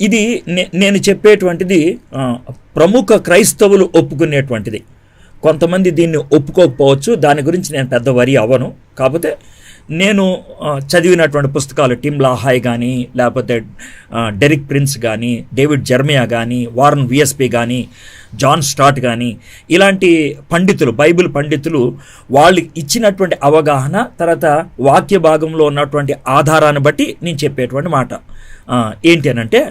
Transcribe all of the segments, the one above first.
ఇది నే- నేను చెప్పేటువంటిది ప్రముఖ క్రైస్తవులు ఒప్పుకునేటువంటిది. కొంతమంది దీన్ని ఒప్పుకోకపోవచ్చు దాని గురించి నేను పెద్ద వరి అవ్వను. కాకపోతే నేను చదివినటువంటి పుస్తకాలు టిమ్ లాహాయ్ కానీ లేకపోతే డెరిక్ ప్రిన్స్ కానీ డేవిడ్ జర్మియా కానీ వారన్ విఎస్పి కానీ జాన్ స్టాట్ కానీ ఇలాంటి పండితులు బైబిల్ పండితులు వాళ్ళు ఇచ్చినటువంటి అవగాహన తర్వాత వాక్య భాగంలో ఉన్నటువంటి ఆధారాన్ని బట్టి నేను చెప్పేటువంటి మాట. ఏంటి అనంటే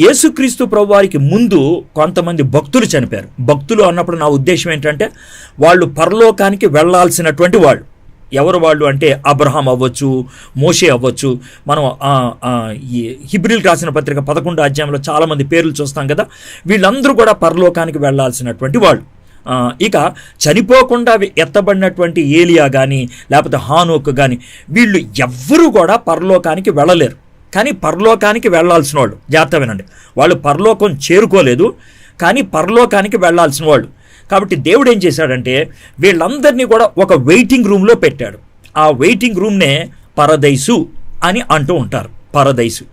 యేసుక్రీస్తు ప్రభువారికి ముందు కొంతమంది భక్తులు చనిపోయారు. భక్తులు అన్నప్పుడు నా ఉద్దేశం ఏంటంటే వాళ్ళు పరలోకానికి వెళ్ళాల్సినటువంటి వాళ్ళు. ఎవరు వాళ్ళు అంటే అబ్రహాం అవ్వచ్చు మోషే అవ్వచ్చు. మనం హిబ్రిల్ రాసిన పత్రిక పదకొండు అధ్యాయంలో చాలామంది పేర్లు చూస్తాం కదా. వీళ్ళందరూ కూడా పరలోకానికి వెళ్ళాల్సినటువంటి వాళ్ళు. ఇక చనిపోకుండా ఎత్తబడినటువంటి ఏలియా కానీ లేకపోతే హానోక్ కానీ వీళ్ళు ఎవ్వరూ కూడా పరలోకానికి వెళ్ళలేరు. కానీ పరలోకానికి వెళ్ళాల్సిన వాళ్ళు. జాగ్రత్త వినండి. వాళ్ళు పరలోకం చేరుకోలేదు కానీ పరలోకానికి వెళ్ళాల్సిన వాళ్ళు. కాబట్టి దేవుడు ఏం చేశాడంటే వీళ్ళందరినీ కూడా ఒక వెయిటింగ్ రూమ్లో పెట్టాడు. ఆ వెయిటింగ్ రూమ్నే పరదైసు అని అంటూ ఉంటారు. పరదైసు.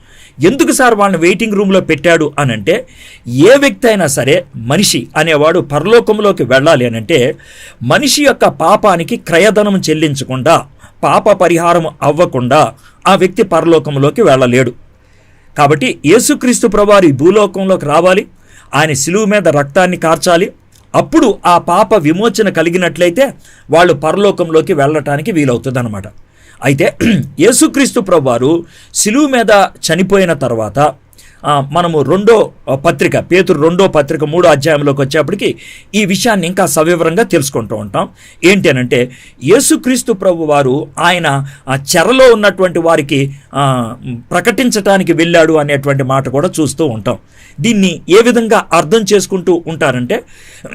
ఎందుకు సార్ వాళ్ళని వెయిటింగ్ రూమ్లో పెట్టాడు అని అంటే ఏ వ్యక్తి అయినా సరే మనిషి అనేవాడు పరలోకంలోకి వెళ్ళాలి అని అంటే మనిషి యొక్క పాపానికి క్రయధనం చెల్లించకుండా పాప పరిహారం అవ్వకుండా ఆ వ్యక్తి పరలోకంలోకి వెళ్ళలేడు. కాబట్టి యేసుక్రీస్తు ప్రభువారు భూలోకంలోకి రావాలి. ఆయన శిలువు మీద రక్తాన్ని కార్చాలి. అప్పుడు ఆ పాప విమోచన కలిగినట్లయితే వాళ్ళు పరలోకంలోకి వెళ్ళటానికి వీలవుతుంది అయితే యేసుక్రీస్తు ప్రభువారు శిలువు మీద చనిపోయిన తర్వాత మనము రెండో పత్రిక పేతురు రెండో పత్రిక మూడో అధ్యాయంలోకి వచ్చేప్పటికి ఈ విషయాన్ని ఇంకా సవివరంగా తెలుసుకుంటూ ఉంటాం. ఏంటి అనంటే యేసుక్రీస్తు ప్రభు వారు ఆయన ఆ చెరలో ఉన్నటువంటి వారికి ప్రకటించటానికి వెళ్ళాడు అనేటువంటి మాట కూడా చూస్తూ ఉంటాం. దీన్ని ఏ విధంగా అర్థం చేసుకుంటూ ఉంటారంటే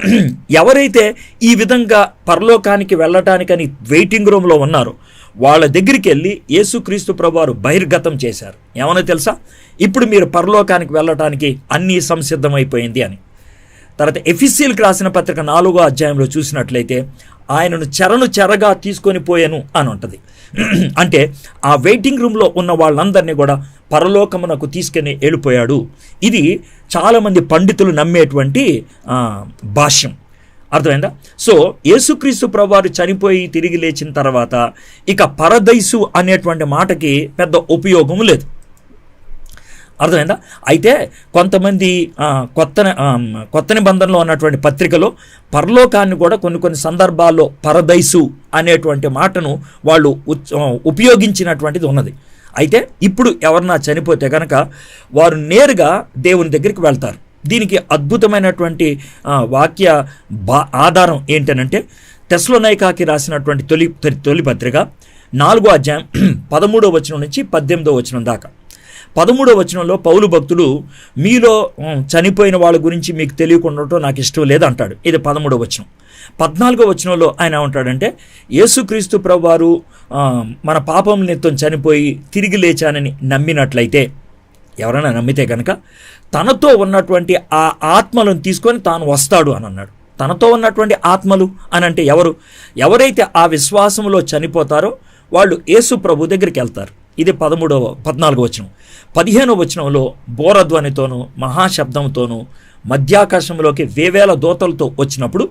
ఎవరైతే ఈ విధంగా పరలోకానికి వెళ్ళటానికని వెయిటింగ్ రూమ్లో ఉన్నారో వాళ్ళ దగ్గరికి వెళ్ళి యేసుక్రీస్తు ప్రభువారు బహిర్గతం చేశారు. ఏమైనా తెలుసా? ఇప్పుడు మీరు పరలోకానికి వెళ్ళటానికి అన్నీ సంసిద్ధమైపోయింది అని. తర్వాత ఎఫిసియల్కి రాసిన పత్రిక నాలుగో అధ్యాయంలో చూసినట్లయితే ఆయనను చెరను చెరగా తీసుకొని పోయాను అని ఉంటుంది. అంటే ఆ వెయిటింగ్ రూమ్లో ఉన్న వాళ్ళందరినీ కూడా పరలోకమునకు తీసుకుని వెళ్ళిపోయాడు. ఇది చాలామంది పండితులు నమ్మేటువంటి భాష్యం. అర్థమైందా? సో యేసుక్రీస్తు ప్రభువారు చనిపోయి తిరిగి లేచిన తర్వాత ఇక పరదైసు అనేటువంటి మాటకి పెద్ద ఉపయోగం లేదు. అర్థమైందా? అయితే కొంతమంది కొత్త కొత్త నిబంధనలో ఉన్నటువంటి పత్రికలో పరలోకాన్ని కూడా కొన్ని కొన్ని సందర్భాల్లో పరదైసు అనేటువంటి మాటను వాళ్ళు ఉపయోగించినటువంటిది ఉన్నది. అయితే ఇప్పుడు ఎవరన్నా చనిపోతే కనుక వారు నేరుగా దేవుని దగ్గరికి వెళ్తారు. దీనికి అద్భుతమైనటువంటి వాక్య బా ఆధారం ఏంటనంటే టెస్లోనైకాకి రాసినటువంటి తొలి తొలి- పత్రిక నాలుగో అధ్యాయం పదమూడో వచనం నుంచి పద్దెనిమిదో వచనం దాకా. పదమూడో వచనంలో పౌలు భక్తుడు మీలో చనిపోయిన వాళ్ళ గురించి మీకు తెలియకుండా ఉండటం నాకు ఇష్టం లేదు అంటాడు ఇది పదమూడో వచనం. పద్నాలుగో వచనంలో ఆయన ఉంటాడంటే యేసుక్రీస్తు ప్రభువారు మన పాపం నిత్యం చనిపోయి తిరిగి లేచానని నమ్మినట్లయితే ఎవరైనా నమ్మితే కనుక తనతో ఉన్నటువంటి ఆ ఆత్మలను తీసుకొని తాను వస్తాడు అని అన్నాడు. తనతో ఉన్నటువంటి ఆత్మలు అని అంటే ఎవరు? ఎవరైతే ఆ విశ్వాసంలో చనిపోతారో వాళ్ళు యేసు ప్రభు దగ్గరికి వెళ్తారు. ఇది పదమూడవ పద్నాలుగో వచనం. పదిహేనవ వచనంలో బోరధ్వనితోనూ మహాశబ్దంతోనూ మధ్యాకాశంలోకి వేవేల దోతలతో వచ్చినప్పుడు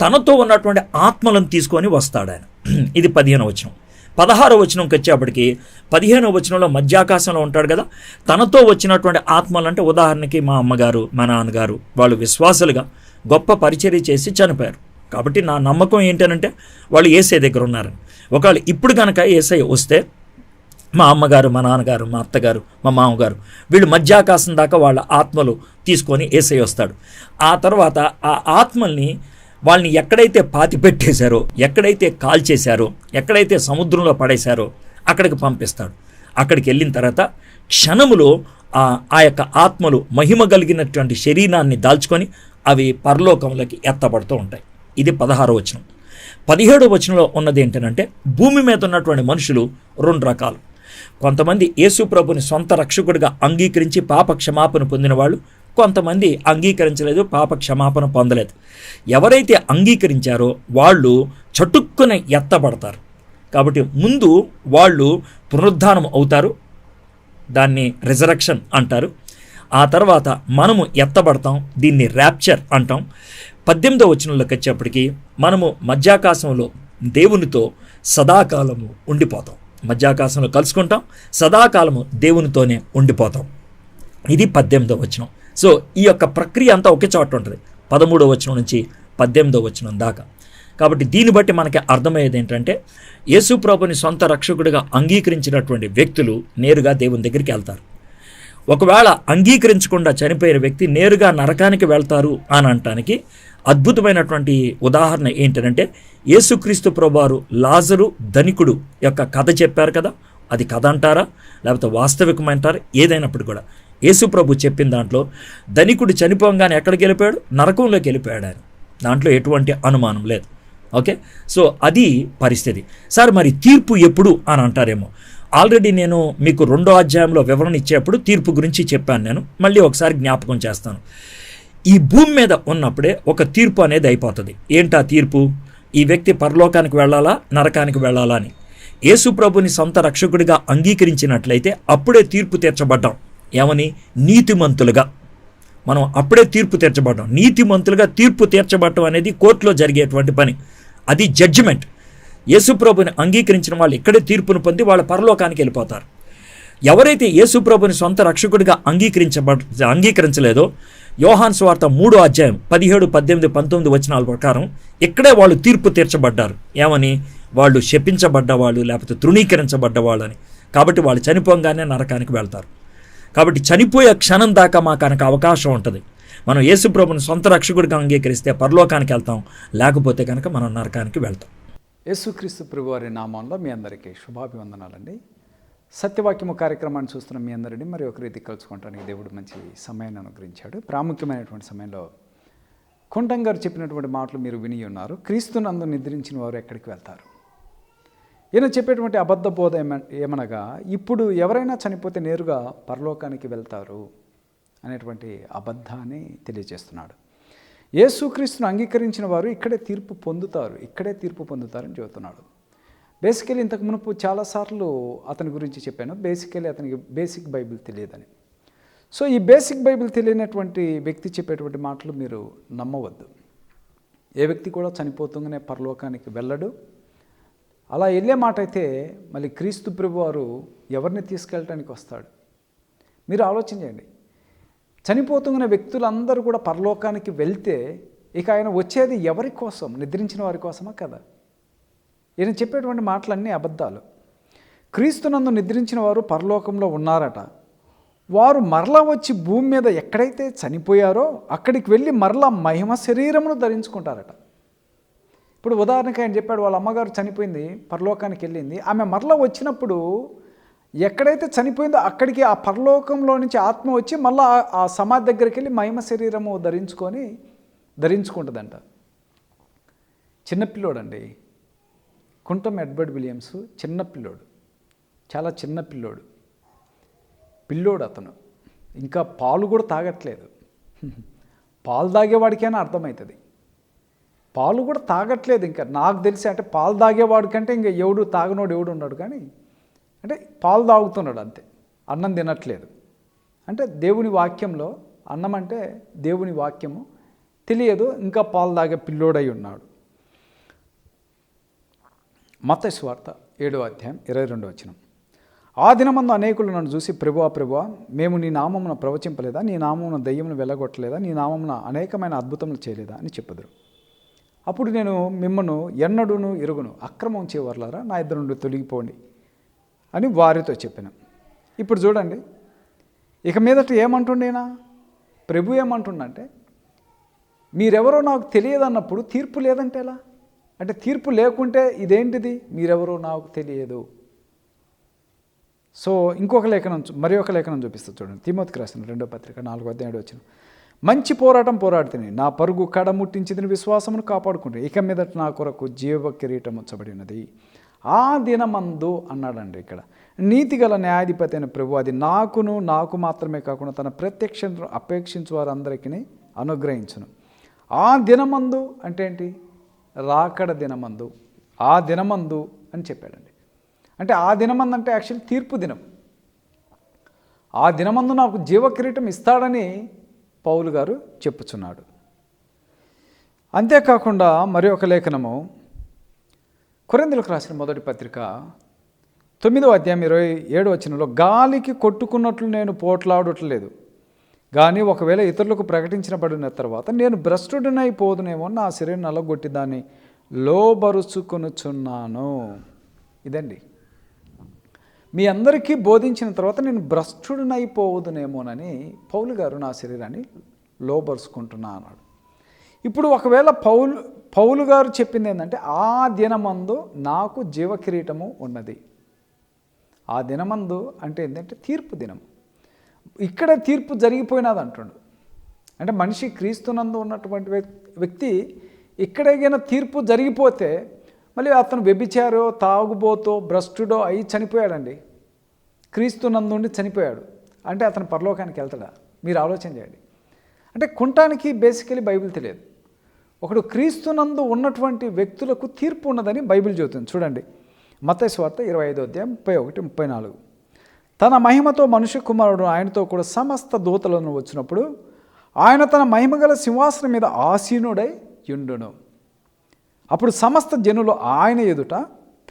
తనతో ఉన్నటువంటి ఆత్మలను తీసుకొని వస్తాడు ఆయన ఇది పదిహేనవ వచనం. పదహారో వచనంకి వచ్చేప్పటికి పదిహేనో వచనంలో మధ్యాకాశంలో ఉంటాడు కదా తనతో వచ్చినటువంటి ఆత్మలు అంటే ఉదాహరణకి మా అమ్మగారు మా నాన్నగారు వాళ్ళు విశ్వాసులుగా గొప్ప పరిచర్య చేసి చనిపోయారు. కాబట్టి నా నమ్మకం ఏంటనంటే వాళ్ళు ఏసఐ దగ్గర ఉన్నారని. ఒకవేళ ఇప్పుడు కనుక ఏసై వస్తే మా అమ్మగారు మా నాన్నగారు మా అత్తగారు మా మామగారు వీళ్ళు మధ్యాకాశం దాకా వాళ్ళ ఆత్మలు తీసుకొని ఏసై వస్తాడు. ఆ తర్వాత ఆ ఆత్మల్ని వాళ్ళని ఎక్కడైతే పాతి పెట్టేశారో ఎక్కడైతే కాల్చేశారో ఎక్కడైతే సముద్రంలో పడేశారో అక్కడికి పంపిస్తాడు. అక్కడికి వెళ్ళిన తర్వాత క్షణములో ఆ ఆ యొక్క ఆత్మలు మహిమ కలిగినటువంటి శరీరాన్ని దాల్చుకొని అవి పరలోకంలోకి ఎత్తబడుతూ ఉంటాయి. ఇది పదహారో వచనం. పదిహేడో వచనంలో ఉన్నది ఏంటంటే భూమి మీద ఉన్నటువంటి మనుషులు రెండు రకాలు. కొంతమంది యేసు ప్రభుని సొంత రక్షకుడిగా అంగీకరించి పాప క్షమాపణ పొందిన వాళ్ళు కొంతమంది అంగీకరించలేదు పాప క్షమాపణ పొందలేదు. ఎవరైతే అంగీకరించారో వాళ్ళు చటుక్కున ఎత్తబడతారు. కాబట్టి ముందు వాళ్ళు పునరుద్ధానం అవుతారు దాన్ని రిజరక్షన్ అంటారు. ఆ తర్వాత మనము ఎత్తబడతాం దీన్ని ర్యాప్చర్ అంటాం. పద్దెనిమిదో వచనంలోకి వచ్చేప్పటికీ మనము మధ్యాకాశంలో దేవునితో సదాకాలము ఉండిపోతాం. మధ్యాకాశంలో కలుసుకుంటాం సదాకాలము దేవునితోనే ఉండిపోతాం. ఇది పద్దెనిమిదో వచనం. సో ఈ యొక్క ప్రక్రియ అంతా ఒకే చోట ఉంటుంది. పదమూడో వచనం నుంచి పద్దెనిమిదో వచనం దాకా. కాబట్టి దీన్ని బట్టి మనకి అర్థమయ్యేది ఏంటంటే యేసు ప్రభుని సొంత రక్షకుడిగా అంగీకరించినటువంటి వ్యక్తులు నేరుగా దేవుని దగ్గరికి వెళ్తారు. ఒకవేళ అంగీకరించకుండా చనిపోయిన వ్యక్తి నేరుగా నరకానికి వెళ్తారు అని అనటానికి అద్భుతమైనటువంటి ఉదాహరణ ఏంటంటే యేసుక్రీస్తు ప్రభువారు లాజరు ధనికుడు యొక్క కథ చెప్పారు కదా అది కథ అంటారా? లేకపోతే వాస్తవికమంటారా? ఏదైనప్పుడు కూడా. యేసుప్రభు చెప్పిన దాంట్లో ధనికుడు చనిపోగానే ఎక్కడికి వెళ్ళిపోయాడు? నరకంలోకి వెళ్ళిపోయాడు ఆయన. దాంట్లో ఎటువంటి అనుమానం లేదు. ఓకే? సో అది పరిస్థితి. సార్ మరి తీర్పు ఎప్పుడు అని అంటారేమో. ఆల్రెడీ నేను మీకు రెండో అధ్యాయంలో వివరణ ఇచ్చేప్పుడు తీర్పు గురించి చెప్పాను నేను. మళ్ళీ ఒకసారి జ్ఞాపకం చేస్తాను. ఈ భూమి మీద ఉన్నప్పుడే ఒక తీర్పు అనేది అయిపోతుంది. ఏంటా తీర్పు? ఈ వ్యక్తి పరలోకానికి వెళ్ళాలా? నరకానికి వెళ్ళాలా అని. యేసుప్రభుని సొంత రక్షకుడిగా అంగీకరించినట్లయితే అప్పుడే తీర్పు తీర్చబడ్డాం. ఏమని? నీతిమంతులుగా. మనం అప్పుడే తీర్పు తీర్చబడటం నీతిమంతులుగా తీర్పు తీర్చబడటం అనేది కోర్టులో జరిగేటువంటి పని. అది జడ్జిమెంట్ యేసుప్రభుని అంగీకరించిన వాళ్ళు ఇక్కడే తీర్పును పొంది వాళ్ళ పరలోకానికి వెళ్ళిపోతారు. ఎవరైతే యేసుప్రభుని సొంత రక్షకుడిగా అంగీకరించబ అంగీకరించలేదో యోహాన్ స్వార్థ మూడో అధ్యాయం పదిహేడు పద్దెనిమిది పంతొమ్మిది వచనాల ప్రకారం ఇక్కడే వాళ్ళు తీర్పు తీర్చబడ్డారు. ఏమని? వాళ్ళు శపించబడ్డ వాళ్ళు లేకపోతే తృణీకరించబడ్డ వాళ్ళని కాబట్టి వాళ్ళు చనిపోగానే నరకానికి వెళ్తారు. కాబట్టి చనిపోయే క్షణం దాకా మాకు కనుక అవకాశం ఉంటుంది. మనం యేసుప్రభుని సొంత రక్షకుడిగా అంగీకరిస్తే పరలోకానికి వెళ్తాం. లేకపోతే కనుక మనం నరకానికి వెళ్తాం. యేసుక్రీస్తు ప్రభువారి నామంలో మీ అందరికీ శుభాభివందనాలండి. సత్యవాక్యము కార్యక్రమాన్ని చూస్తున్న మీ అందరినీ మరి ఒక రీతి కలుసుకోవడానికి దేవుడు మంచి సమయాన్ని అనుగ్రహించాడు. ప్రాముఖ్యమైనటువంటి సమయంలో కుంటం గారు చెప్పినటువంటి మాటలు మీరు విని ఉన్నారు. క్రీస్తునందు నిద్రించిన వారు ఎక్కడికి వెళ్తారు? ఈయన చెప్పేటువంటి అబద్ధ బోధ ఏమనగా ఇప్పుడు ఎవరైనా చనిపోతే నేరుగా పరలోకానికి వెళ్తారు అనేటువంటి అబద్ధాన్ని తెలియజేస్తున్నాడు. యేసుక్రీస్తును అంగీకరించిన వారు ఇక్కడే తీర్పు పొందుతారు ఇక్కడే తీర్పు పొందుతారని చెబుతున్నాడు. బేసికలీ ఇంతకు మునుపు చాలాసార్లు అతని గురించి చెప్పాను. బేసికలీ అతనికి బేసిక్ బైబిల్ తెలియదని. సో ఈ బేసిక్ బైబిల్ తెలియనటువంటి వ్యక్తి చెప్పేటువంటి మాటలు మీరు నమ్మవద్దు. ఏ వ్యక్తి కూడా చనిపోతుంగానే పరలోకానికి వెళ్ళడు. అలా వెళ్ళే మాట అయితే మళ్ళీ క్రీస్తు ప్రభు వారు ఎవరిని తీసుకెళ్ళటానికి వస్తాడు? మీరు ఆలోచన చేయండి. చనిపోతున్న వ్యక్తులందరూ కూడా పరలోకానికి వెళ్తే ఇక ఆయన వచ్చేది ఎవరి కోసం? నిద్రించిన వారి కోసమా కదా? ఈయన చెప్పేటువంటి మాటలన్నీ అబద్ధాలు. క్రీస్తునందు నిద్రించిన వారు పరలోకంలో ఉన్నారట. వారు మరలా వచ్చి భూమి మీద ఎక్కడైతే చనిపోయారో అక్కడికి వెళ్ళి మరలా మహిమ శరీరమును ధరించుకుంటారట. ఇప్పుడు ఉదాహరణకి ఆయన చెప్పాడు వాళ్ళ అమ్మగారు చనిపోయింది పరలోకానికి వెళ్ళింది. ఆమె మరలా వచ్చినప్పుడు ఎక్కడైతే చనిపోయిందో అక్కడికి ఆ పరలోకంలో నుంచి ఆత్మ వచ్చి మళ్ళీ ఆ సమాధి దగ్గరికి వెళ్ళి మహిమ శరీరము ధరించుకొని ధరించుకుంటుందంట. చిన్నపిల్లోడండి కుంటం ఎడ్వర్డ్ విలియమ్స్ చిన్న పిల్లోడు. చాలా చిన్న పిల్లోడు. పిల్లోడు అతను. ఇంకా పాలు కూడా తాగట్లేదు. పాలు తాగేవాడికైనా అర్థమవుతుంది. పాలు కూడా తాగట్లేదు ఇంకా. నాకు తెలిసి అంటే పాలు తాగేవాడు కంటే ఇంకా ఎవడు తాగనోడు ఎవడు ఉన్నాడు కానీ అంటే పాలు తాగుతున్నాడు అంతే. అన్నం తినట్లేదు. అంటే దేవుని వాక్యంలో అన్నం అంటే దేవుని వాక్యము తెలియదు ఇంకా పాలు తాగే పిల్లోడై ఉన్నాడు. మత స్వార్త ఏడో అధ్యాయం ఇరవై రెండో వచనం. ఆ దినమందు అనేకులు నన్ను చూసి ప్రభువా ప్రభువా మేము నీ నామమున ప్రవచింపలేదా? నీ నామమున దయ్యమును వెళ్ళగొట్టలేదా నీ నామమున అనేకమైన అద్భుతములు చేయలేదా? అని చెప్పుదురు. అప్పుడు నేను మిమ్మను ఎన్నడూను ఎరుగును. అక్రమం చేయవర్లారా నా ఇద్దరు నుండి తొలగిపోండి అని వారితో చెప్పాను. ఇప్పుడు చూడండి ఇక మీదట ఏమంటుండేనా? ప్రభు ఏమంటుండంటే మీరెవరో నాకు తెలియదన్నప్పుడు తీర్పు లేదంటే ఎలా? అంటే తీర్పు లేకుంటే ఇదేంటిది? మీరెవరో నాకు తెలియదు. సో ఇంకొక లేఖనం మరి ఒక లేఖనం చూపిస్తా చూడండి. తిమోతికి రాసిన రెండో పత్రిక నాలుగో అధ్యాయుడు వచ్చిన. మంచి పోరాటం పోరాడుతుంది నా పరుగు కడ ముట్టించిన విశ్వాసమును కాపాడుకుంటే. ఇక మీదట నా కొరకు జీవ కిరీటం ఉంచబడినది. ఆ దినమందు అన్నాడండి ఇక్కడ. నీతిగల న్యాయాధిపతి అయిన ప్రభు అది నాకును నాకు మాత్రమే కాకుండా తన ప్రత్యక్ష అపేక్షించు వారందరికీ అనుగ్రహించును. ఆ దినమందు అంటే ఏంటి? రాకడ దినమందు. ఆ దినమందు అని చెప్పాడండి. అంటే ఆ దినమందు అంటే యాక్చువల్లీ తీర్పు దినం. ఆ దినమందు నాకు జీవ కిరీటం ఇస్తాడని పౌలు గారు చెప్పుచున్నాడు. అంతేకాకుండా మరి ఒక లేఖనము కొరిందులకు రాసిన మొదటి పత్రిక తొమ్మిదో అధ్యాయం ఇరవై ఏడు వచ్చినలో గాలికి కొట్టుకున్నట్లు నేను పోట్లాడట్లేదు. కానీ ఒకవేళ ఇతరులకు ప్రకటించబడిన తర్వాత నేను భ్రష్టుడినైపోదునేమో నా శరీరం నలగొట్టి దాన్ని లోబరుచుకొనుచున్నాను. ఇదండి. మీ అందరికీ బోధించిన తర్వాత నేను భ్రష్టుడినైపోవదునేమోనని పౌలు గారు నా శరీరాన్ని లోబరుచుకుంటున్నా అన్నాడు. ఇప్పుడు ఒకవేళ పౌలు పౌలు గారు చెప్పింది ఏంటంటే ఆ దినమందు నాకు జీవకిరీటము ఉన్నది. ఆ దినమందు అంటే ఏంటంటే తీర్పు దినం. ఇక్కడ తీర్పు జరిగిపోయినది అంటుండు. అంటే మనిషి క్రీస్తునందు ఉన్నటువంటి వ్యక్తి ఇక్కడేగైనా తీర్పు జరిగిపోతే మళ్ళీ అతను వ్యభిచారో తాగుబోతో భ్రష్టుడో అయి చనిపోయాడండి. క్రీస్తునందు ఉండి చనిపోయాడు. అంటే అతను పరలోకానికి వెళ్తాడా? మీరు ఆలోచన చేయండి. అంటే కుంటానికి బేసికలీ బైబిల్ తెలియదు. ఒకడు క్రీస్తునందు ఉన్నటువంటి వ్యక్తులకు తీర్పు ఉన్నదని బైబిల్ చెబుతుంది. చూడండి. మత్తయి ఇరవై ఐదో అధ్యాయం ముప్పై ఒకటి ముప్పై నాలుగు. తన మహిమతో మనుష్య కుమారుడు ఆయనతో కూడా సమస్త దూతలను వచ్చినప్పుడు ఆయన తన మహిమగల సింహాసనం మీద ఆసీనుడై యుండును అప్పుడు సమస్త జనులు ఆయన ఎదుట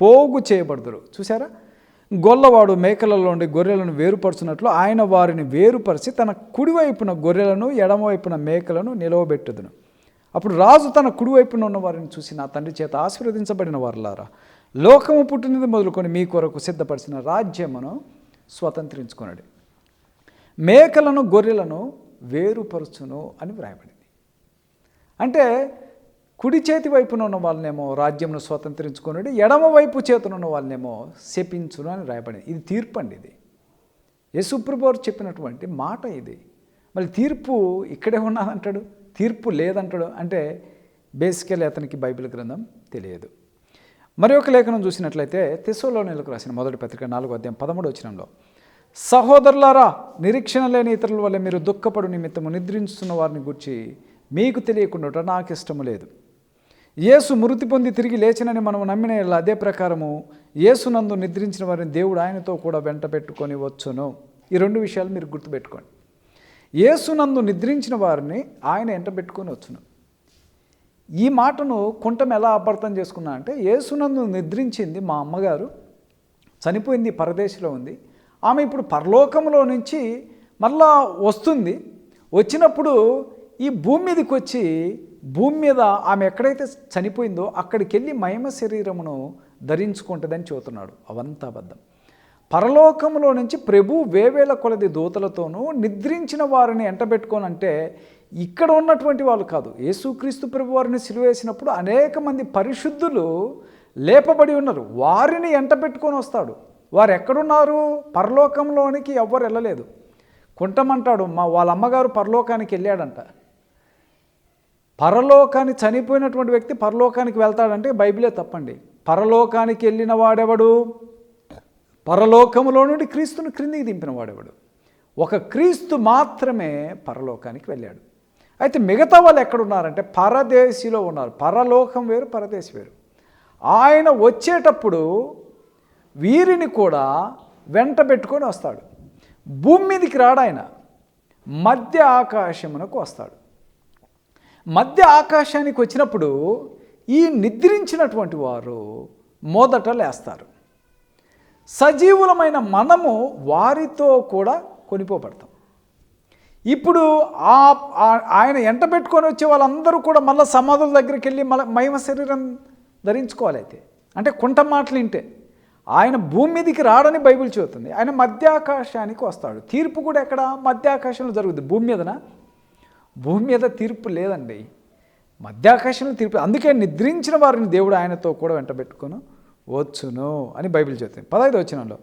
పోగు చేయబడుదురు. చూసారా గొల్లవాడు మేకలలో నుండి గొర్రెలను వేరుపరుచున్నట్లు ఆయన వారిని వేరుపరిచి తన కుడివైపున గొర్రెలను ఎడమవైపున మేకలను నిలవబెట్టుదును. అప్పుడు రాజు తన కుడివైపున ఉన్న వారిని చూసి నా తండ్రి చేత ఆశీర్వదించబడిన వారులారా లోకము పుట్టినది మొదలుకొని మీ కొరకు సిద్ధపరిచిన రాజ్యమును స్వతంత్రించుకున్నాడు మేకలను గొర్రెలను వేరుపరుచును అని వ్రాయబడింది. అంటే కుడి చేతి వైపున ఉన్న వాళ్ళనేమో రాజ్యంను స్వతంత్రించుకున్నాడు ఎడమ వైపు చేతున ఉన్న వాళ్ళనేమో శపించును అని రాయబడింది. ఇది తీర్పు అండి ఇది. యేసుప్రభు చెప్పినటువంటి మాట ఇది. మళ్ళీ తీర్పు ఇక్కడే ఉన్నదంటాడు? తీర్పు లేదంటాడు? అంటే బేసికలీ అతనికి బైబిల్ గ్రంథం తెలియదు. మరి ఒక లేఖనం చూసినట్లయితే తెసోలోనిలకు రాసిన మొదటి పత్రిక నాలుగో అధ్యాయం పదమూడు వచ్చినంలో సహోదరులారా నిరీక్షణ లేని ఇతరుల వల్ల మీరు దుఃఖపడు నిమిత్తము నిద్రించుతున్న వారిని గురించి మీకు తెలియకుండా నాకు ఇష్టము లేదు. యేసు మృతి పొంది తిరిగి లేచినని మనం నమ్మిన అదే ప్రకారము యేసునందు నిద్రించిన వారిని దేవుడు ఆయనతో కూడా వెంట పెట్టుకొని వచ్చును. ఈ రెండు విషయాలు మీరు గుర్తుపెట్టుకోండి. యేసునందు నిద్రించిన వారిని ఆయన వెంట పెట్టుకొని వచ్చును. ఈ మాటను కుంటం ఎలా అపార్థం చేసుకున్నా అంటే యేసునందు నిద్రించింది మా అమ్మగారు చనిపోయింది పరదేశంలో ఉంది. ఆమె ఇప్పుడు పరలోకంలో నుంచి మళ్ళా వస్తుంది. వచ్చినప్పుడు ఈ భూమి మీదకి వచ్చి భూమి మీద ఆమె ఎక్కడైతే చనిపోయిందో అక్కడికి వెళ్ళి మహిమ శరీరమును ధరించుకుంటుందని చెబుతున్నాడు. అవంతా అబద్ధం. పరలోకంలో నుంచి ప్రభు వేవేల కొలది దూతలతోనూ నిద్రించిన వారిని ఎంటబెట్టుకోనంటే ఇక్కడ ఉన్నటువంటి వాళ్ళు కాదు. యేసుక్రీస్తు ప్రభు వారిని సిలువేసినప్పుడు అనేక మంది పరిశుద్ధులు లేపబడి ఉన్నారు. వారిని ఎంటబెట్టుకొని వస్తాడు. వారు ఎక్కడున్నారు? పరలోకంలోనికి ఎవ్వరు వెళ్ళలేదు. కుంటమంటాడు మా వాళ్ళ అమ్మగారు పరలోకానికి వెళ్ళాడంట. పరలోకాన్ని చనిపోయినటువంటి వ్యక్తి పరలోకానికి వెళ్తాడంటే బైబిలే తప్పండి. పరలోకానికి వెళ్ళిన వాడెవడు? పరలోకములో నుండి క్రీస్తును క్రిందికి దింపిన వాడెవడు? ఒక క్రీస్తు మాత్రమే పరలోకానికి వెళ్ళాడు. అయితే మిగతా వాళ్ళు ఎక్కడున్నారంటే పరదేశిలో ఉన్నారు. పరలోకం వేరు పరదేశి వేరు. ఆయన వచ్చేటప్పుడు వీరిని కూడా వెంట పెట్టుకొని వస్తాడు. భూమి మీదకి రాడాయన మధ్య ఆకాశమునకు వస్తాడు. మధ్య ఆకాశానికి వచ్చినప్పుడు ఈ నిద్రించినటువంటి వారు మొదట లేస్తారు. సజీవులమైన మనము వారితో కూడా కొనిపోబడతాం. ఇప్పుడు ఆ ఆయన ఎంట పెట్టుకొని వచ్చే వాళ్ళందరూ కూడా మళ్ళీ సమాధుల దగ్గరికి వెళ్ళి మళ్ళీ మహిమ శరీరం ధరించుకోవాలి అయితే. అంటే కుంట మాటలు వింటే. ఆయన భూమి మీదకి రాడని బైబిల్ చెబుతుంది. ఆయన మధ్యాకాశానికి వస్తాడు. తీర్పు కూడా ఎక్కడ? మధ్యాకాశంలో జరుగుతుంది భూమి మీదన? భూమి మీద తీర్పు లేదండి. మధ్యాకాశంలో తీర్పు అందుకే నిద్రించిన వారిని దేవుడు ఆయనతో కూడా వెంటబెట్టుకును వచ్చును అని బైబిల్ చెప్తుంది. పదహైదు వచ్చినంలో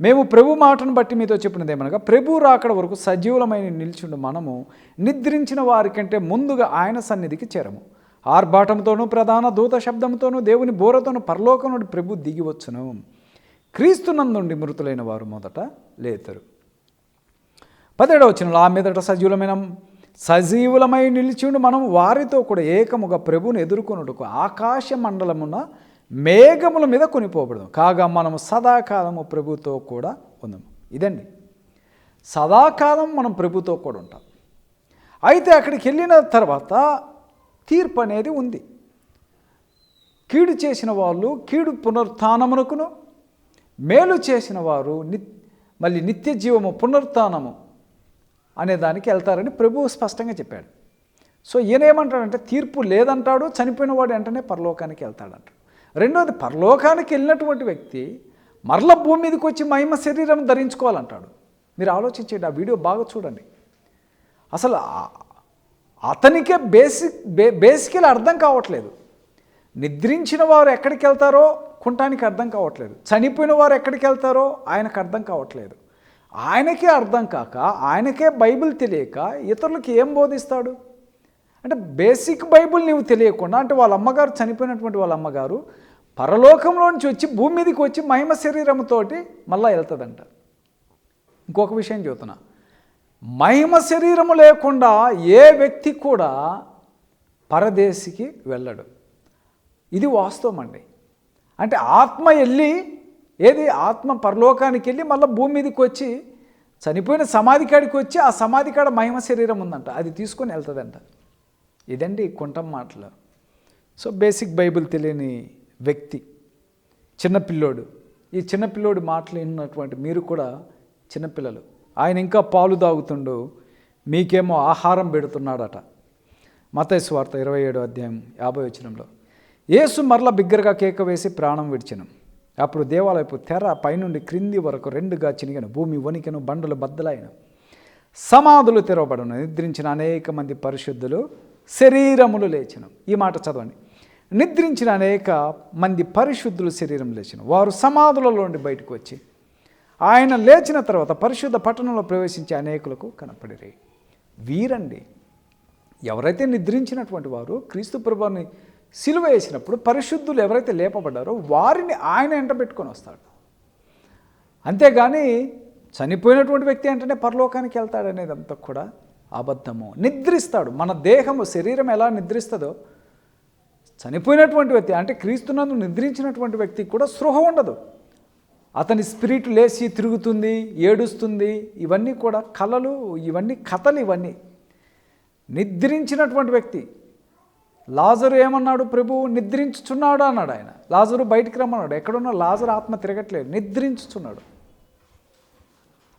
మేము ప్రభు మాటను బట్టి మీతో చెప్పినది ఏమనగా ప్రభు రాకడ వరకు సజీవులమైన నిల్చుండు మనము నిద్రించిన వారికంటే ముందుగా ఆయన సన్నిధికి చేరము. ఆర్భాటంతోనూ ప్రధాన దూత శబ్దంతోనూ దేవుని బోరతోనూ పరలోకం నుండి ప్రభు దిగివచ్చును క్రీస్తునందుండి మృతులైన వారు మొదట లేతరు. పదిహేడవ వచనంలో ఆ మీదట సజీవులమైన సజీవులమై నిలిచిండు మనం వారితో కూడా ఏకముగా ప్రభువును ఎదుర్కొనుటకు ఆకాశ మండలమున మేఘముల మీద కొనిపోబడదాం. కాగా మనము సదాకాలము ప్రభుతో కూడా ఉందాము. ఇదండి. సదాకాలం మనం ప్రభుతో కూడా ఉంటాం. అయితే అక్కడికి వెళ్ళిన తర్వాత తీర్పు అనేది ఉంది. కీడు చేసిన వాళ్ళు కీడు పునరుత్నమునకును మేలు చేసిన వారు ని మళ్ళీ నిత్య జీవము పునరుత్నము అనే దానికి వెళ్తారని ప్రభువు స్పష్టంగా చెప్పాడు. సో ఈయన ఏమంటాడంటే తీర్పు లేదంటాడు చనిపోయిన వాడు వెంటనే పరలోకానికి వెళ్తాడంట. రెండోది పరలోకానికి వెళ్ళినటువంటి వ్యక్తి మరల భూమి మీదకి వచ్చి మహిమ శరీరం ధరించుకోవాలంటాడు. మీరు ఆలోచించండి ఆ వీడియో బాగా చూడండి. అసలు అతనికే బేసిక్ బే బేసికల్ అర్థం కావట్లేదు. నిద్రించిన వారు ఎక్కడికి వెళ్తారో కుంటానికి అర్థం కావట్లేదు. చనిపోయిన వారు ఎక్కడికి వెళ్తారో ఆయనకు అర్థం కావట్లేదు. ఆయనకే అర్థం కాక ఆయనకే బైబిల్ తెలియక ఇతరులకి ఏం బోధిస్తాడు? అంటే బేసిక్ బైబిల్ నీవు తెలియకుండా అంటే వాళ్ళ అమ్మగారు చనిపోయినటువంటి వాళ్ళ అమ్మగారు పరలోకంలో నుంచి వచ్చి భూమి మీదకి వచ్చి మహిమ శరీరంతోటి మళ్ళీ వెళ్తుందంట. ఇంకొక విషయం చెబుతున్నా. మహిమ శరీరము లేకుండా ఏ వ్యక్తి కూడా పరదేశికి వెళ్ళడు. ఇది వాస్తవం అండి అంటే ఆత్మ వెళ్ళి ఏది ఆత్మ పరలోకానికి వెళ్ళి మళ్ళీ భూమి మీదకి వచ్చి చనిపోయిన సమాధి కాడికి వచ్చి ఆ సమాధి కాడ మహిమ శరీరం ఉందంట. అది తీసుకొని వెళ్తుందంట. ఇదండి కుంటం మాటలు. సో బేసిక్ బైబిల్ తెలియని వ్యక్తి చిన్నపిల్లోడు ఈ చిన్నపిల్లోడు మాటలు విన్నటువంటి మీరు కూడా చిన్నపిల్లలు ఆయన ఇంకా పాలు తాగుతుండు. మీకేమో ఆహారం పెడుతున్నాడట. మతైసు వార్త ఇరవై ఏడు అధ్యాయం యాభై వచనంలో. యేసు మరల బిగ్గరగా కేక వేసి ప్రాణం విడిచినం. అప్పుడు దేవాలయపు తెర పైనుండి క్రింది వరకు రెండుగా చినిగిన భూమి వణికెను బండలు బద్దలైన. సమాధులు తెరవబడను. నిద్రించిన అనేక మంది పరిశుద్ధులు శరీరములు లేచిన. ఈ మాట చదవండి. నిద్రించిన అనేక మంది పరిశుద్ధులు శరీరం లేచిన. వారు సమాధులలో నుండి బయటకు వచ్చి ఆయన లేచిన తర్వాత పరిశుద్ధ పట్టణంలో ప్రవేశించే అనేకులకు కనపడిరి. వీరండి ఎవరైతే నిద్రించినటువంటి వారు క్రీస్తు ప్రభుని సిలువ వేసినప్పుడు పరిశుద్ధులు ఎవరైతే లేపబడ్డారో వారిని ఆయన ఎంటబెట్టుకొని వస్తాడు. అంతేగాని చనిపోయినటువంటి వ్యక్తి అంటేనే పరలోకానికి వెళ్తాడు అనేది అంతా కూడా అబద్ధము. నిద్రిస్తాడు. మన దేహము శరీరం ఎలా నిద్రిస్తుందో చనిపోయినటువంటి వ్యక్తి అంటే క్రీస్తునందు నిద్రించినటువంటి వ్యక్తికి కూడా స్పృహ ఉండదు. అతని స్పిరిట్ లేచి తిరుగుతుంది ఏడుస్తుంది ఇవన్నీ కూడా కళలు ఇవన్నీ కథలు ఇవన్నీ. నిద్రించినటువంటి వ్యక్తి లాజరు ఏమన్నాడు? ప్రభు నిద్రించుచున్నాడు? అన్నాడు ఆయన. లాజరు బయటికి రమ్మన్నాడు. ఎక్కడున్నా లాజరు ఆత్మ తిరగట్లేదు. నిద్రించుచున్నాడు.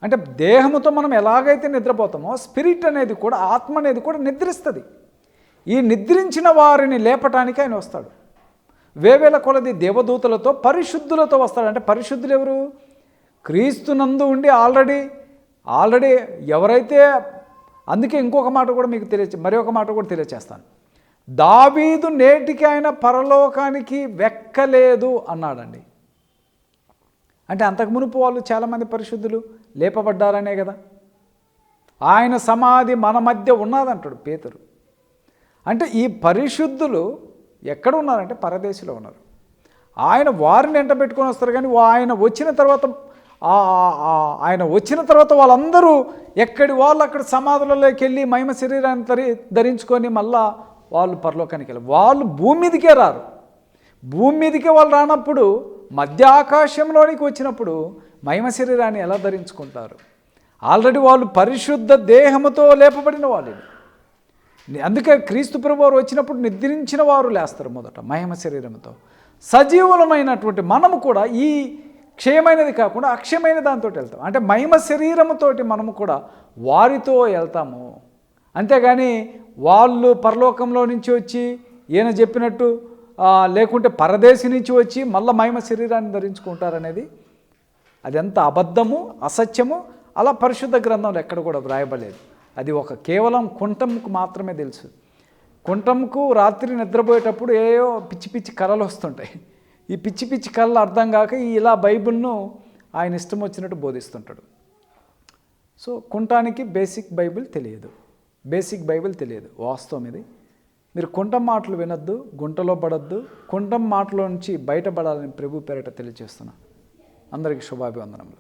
అంటే దేహముతో మనం ఎలాగైతే నిద్రపోతామో స్పిరిట్ అనేది కూడా ఆత్మ అనేది కూడా నిద్రిస్తుంది. ఈ నిద్రించిన వారిని లేపటానికి ఆయన వస్తాడు. వేవేల కొలది దేవదూతలతో పరిశుద్ధులతో వస్తాడు. అంటే పరిశుద్ధులు ఎవరు? క్రీస్తునందు ఉండి ఆల్రెడీ ఆల్రెడీ ఎవరైతే అందుకే ఇంకొక మాట కూడా మీకు తెలియ మరి ఒక మాట కూడా తెలియచేస్తాను. దావీదు నేటికి ఆయన పరలోకానికి వెక్కలేదు అన్నాడండి. అంటే అంతకు మునుపు వాళ్ళు చాలామంది పరిశుద్ధులు లేపబడ్డారనే కదా. ఆయన సమాధి మన మధ్య ఉన్నదంటాడు పేతురు. అంటే ఈ పరిశుద్ధులు ఎక్కడ ఉన్నారంటే పరదేశంలో ఉన్నారు. ఆయన వారిని ఎంట పెట్టుకొని వస్తారు కానీ వా- ఆయన వచ్చిన తర్వాత ఆ- ఆయన వచ్చిన తర్వాత వాళ్ళందరూ ఎక్కడి వాళ్ళు అక్కడ సమాధులలోకి వెళ్ళి మహిమ శరీరాన్ని తరి ధరించుకొని మళ్ళా వాళ్ళు పరలోకానికి వెళ్ళారు వాళ్ళు భూమి మీదకే రారు. భూమి మీదకే వాళ్ళు రానప్పుడు మధ్య ఆకాశంలోనికి వచ్చినప్పుడు మహిమ శరీరాన్ని ఎలా ధరించుకుంటారు? ఆల్రెడీ వాళ్ళు పరిశుద్ధ దేహముతో లేపబడిన వాళ్ళు అందుకే క్రీస్తు ప్రభువారు వచ్చినప్పుడు నిద్రించిన వారు లేస్తారు మొదట మహిమ శరీరంతో సజీవులమైనటువంటి మనము కూడా ఈ క్షయమైనది కాకుండా అక్షయమైన దాంతో వెళ్తాం. అంటే మహిమ శరీరముతోటి మనము కూడా వారితో వెళ్తాము. అంతేగాని వాళ్ళు పరలోకంలో నుంచి వచ్చి ఈయన చెప్పినట్టు లేకుంటే పరదేశి నుంచి వచ్చి మళ్ళీ మహిమ శరీరాన్ని ధరించుకుంటారనేది అది ఎంత అబద్ధము అసత్యము అలా పరిశుద్ధ గ్రంథంలో ఎక్కడ కూడా వ్రాయబడలేదు. అది ఒక కేవలం కుంటంకు మాత్రమే తెలుసు. కుంటంకు రాత్రి నిద్రపోయేటప్పుడు ఏయో పిచ్చి పిచ్చి కళలు వస్తుంటాయి. ఈ పిచ్చి పిచ్చి కళలు అర్థం కాక ఇలా బైబిల్ను ఆయన ఇష్టం వచ్చినట్టు బోధిస్తుంటాడు. సో కుంటానికి బేసిక్ బైబిల్ తెలియదు. బేసిక్ బైబిల్ తెలియదు వాస్తవం ఇది. మీరు కుంటం మాటలు వినొద్దు గుంటలో పడొద్దు. కుంటం మాటలో నుంచి బయటపడాలని ప్రభు పేరిట తెలియజేస్తున్నా అందరికీ శుభాభివందనములు.